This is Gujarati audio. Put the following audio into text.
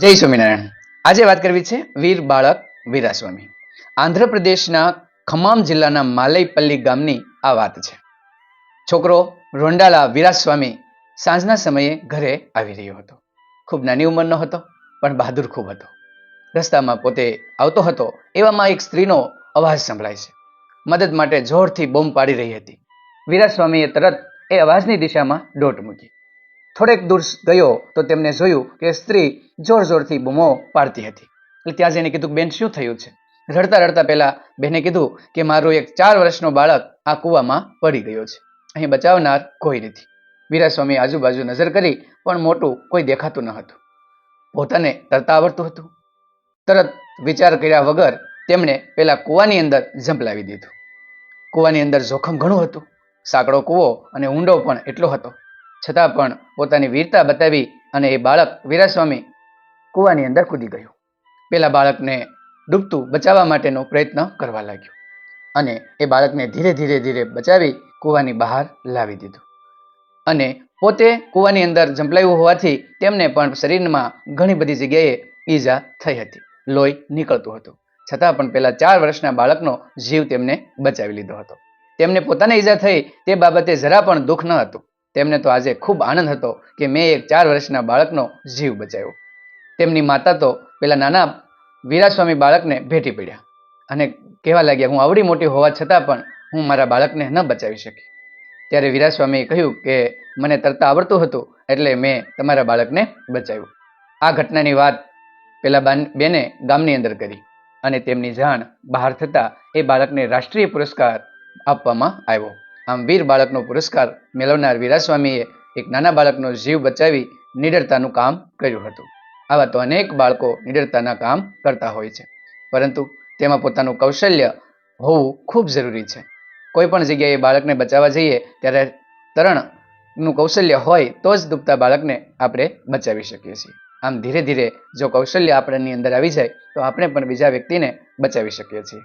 જય સ્વામિનારાયણ. આજે વાત કરવી છે વીર બાળક વીરાસ્વામી. આંધ્રપ્રદેશના ખમામ જિલ્લાના માલયપલ્લી ગામની આ વાત છે. છોકરો રોંડાલા વીરાસ્વામી સાંજના સમયે ઘરે આવી રહ્યો હતો. ખૂબ નાની ઉંમરનો હતો, પણ બહાદુર ખૂબ હતો. રસ્તામાં પોતે આવતો હતો, એવામાં એક સ્ત્રીનો અવાજ સંભળાય છે. મદદ માટે જોરથી બોમ્બ પાડી રહી હતી. વીરાસ્વામીએ તરત એ અવાજની દિશામાં દોટ મૂકી. થોડેક દૂર ગયો તો તેમને જોયું કે સ્ત્રી જોર જોરથી બૂમો પાડતી હતી. એટલે ત્યાં જઈને કીધું બેન, શું થયું છે? રડતા રડતા પહેલા બેને કીધું કે, મારું એક ચાર વર્ષનો બાળક આ કૂવામાં પડી ગયો છે. અહીં બચાવનાર કોઈ નથી. વીરાસ્વામી આજુબાજુ નજર કરી, પણ મોટું કોઈ દેખાતું ન હતું. પોતાને તરતા આવડતું હતું. તરત વિચાર કર્યા વગર તેમણે પેલા કૂવાની અંદર ઝંપલાવી દીધું. કૂવાની અંદર જોખમ ઘણું હતું. સાંકડો કૂવો અને ઊંડો પણ એટલો હતો. છતાં પણ પોતાની વીરતા બતાવી અને એ બાળક વીરાસ્વામી કૂવાની અંદર કૂદી ગયું. પેલા બાળકને ડૂબતું બચાવવા માટેનો પ્રયત્ન કરવા લાગ્યો અને એ બાળકને ધીરે ધીરે ધીરે બચાવી કૂવાની બહાર લાવી દીધું. અને પોતે કૂવાની અંદર જંપલાયું હોવાથી તેમને પણ શરીરમાં ઘણી બધી જગ્યાએ ઈજા થઈ હતી. લોહી નીકળતું હતું. છતાં પણ પેલા ચાર વર્ષના બાળકનો જીવ તેમને બચાવી લીધો હતો. તેમને પોતાને ઈજા થઈ તે બાબતે જરા પણ દુઃખ ન હતું. તેમને તો આજે ખૂબ આનંદ હતો કે મેં એક ચાર વર્ષના બાળકનો જીવ બચાવ્યો. તેમની માતા તો પેલા નાના વીરાસ્વામી બાળકને ભેટી પડ્યા અને કહેવા લાગ્યા, હું આવડી મોટી હોવા છતાં પણ હું મારા બાળકને ન બચાવી શકી. ત્યારે વીરાસ્વામીએ કહ્યું કે, મને તરતા આવડતું હતું એટલે મેં તમારા બાળકને બચાવ્યું. આ ઘટનાની વાત પેલા બાન- ગામની અંદર કરી અને તેમની જાણ બહાર થતાં એ બાળકને રાષ્ટ્રીય પુરસ્કાર આપવામાં આવ્યો. આમ વીર બાળકનો પુરસ્કાર મેળવનાર વીરાસ્વામીએ એક નાના બાળકનો જીવ બચાવી નિડરતાનું કામ કર્યું હતું. આવા તો અનેક બાળકો નિડરતાના કામ કરતા હોય છે. પરંતુ તેમાં પોતાનું કૌશલ્ય હોવું ખૂબ જરૂરી છે. કોઈ પણ જગ્યાએ બાળકને બચાવવા જઈએ ત્યારે તરણનું કૌશલ્ય હોય તો જ ડૂબતા બાળકને આપણે બચાવી શકીએ છીએ. આમ ધીરે ધીરે જો કૌશલ્ય આપણાની અંદર આવી જાય તો આપણે પણ બીજા વ્યક્તિને બચાવી શકીએ છીએ.